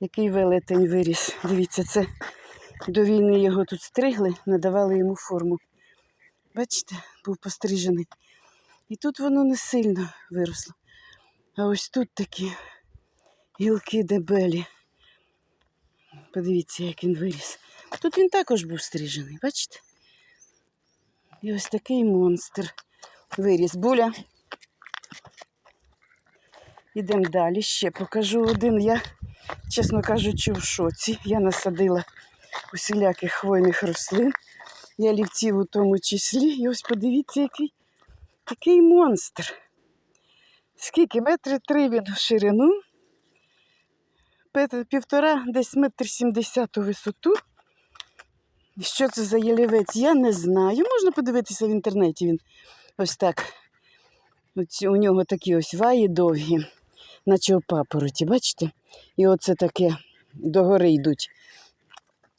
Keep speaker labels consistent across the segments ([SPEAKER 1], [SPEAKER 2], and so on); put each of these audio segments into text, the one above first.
[SPEAKER 1] Який велетень виріс. Дивіться, це до війни його тут стригли, надавали йому форму. Бачите, був пострижений. І тут воно не сильно виросло. А ось тут такі гілки дебелі. Подивіться, як він виріс. Тут він також був стрижений, бачите? І ось такий монстр виріс. Буля. Ідемо далі. Ще покажу один. Я, чесно кажучи, в шоці. Я насадила усіляких хвойних рослин. Я лівців у тому числі. І ось подивіться, який, який монстр. Скільки? Метри три він в ширину. Півтора, десь метр сімдесят у висоту. Що це за ялівець? Я не знаю. Можна подивитися в інтернеті. Він ось так. Оці, у нього такі ось ваї довгі, наче у папороті, бачите? І оце таке догори йдуть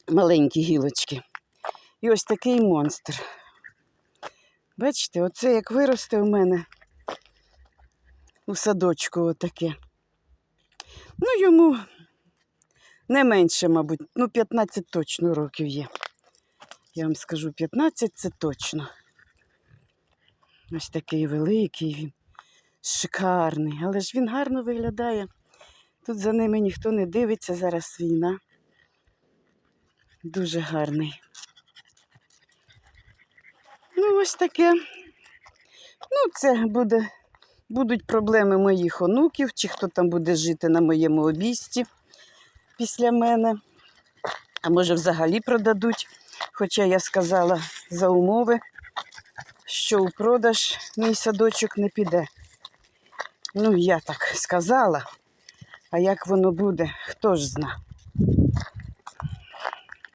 [SPEAKER 1] маленькі гілочки. І ось такий монстр. Бачите, оце як виросте у мене у садочку отаке. Ну, йому не менше, мабуть, ну, 15 точно років є. Я вам скажу, 15 це точно. Ось такий великий він, шикарний, але ж він гарно виглядає. Тут за ними ніхто не дивиться, зараз війна. Дуже гарний. Ну, ось таке. Ну, це буде, будуть проблеми моїх онуків, чи хто там буде жити на моєму обійсті після мене. А може, взагалі продадуть. Хоча я сказала за умови, що у продаж мій садочок не піде. Ну, я так сказала. А як воно буде, хто ж зна.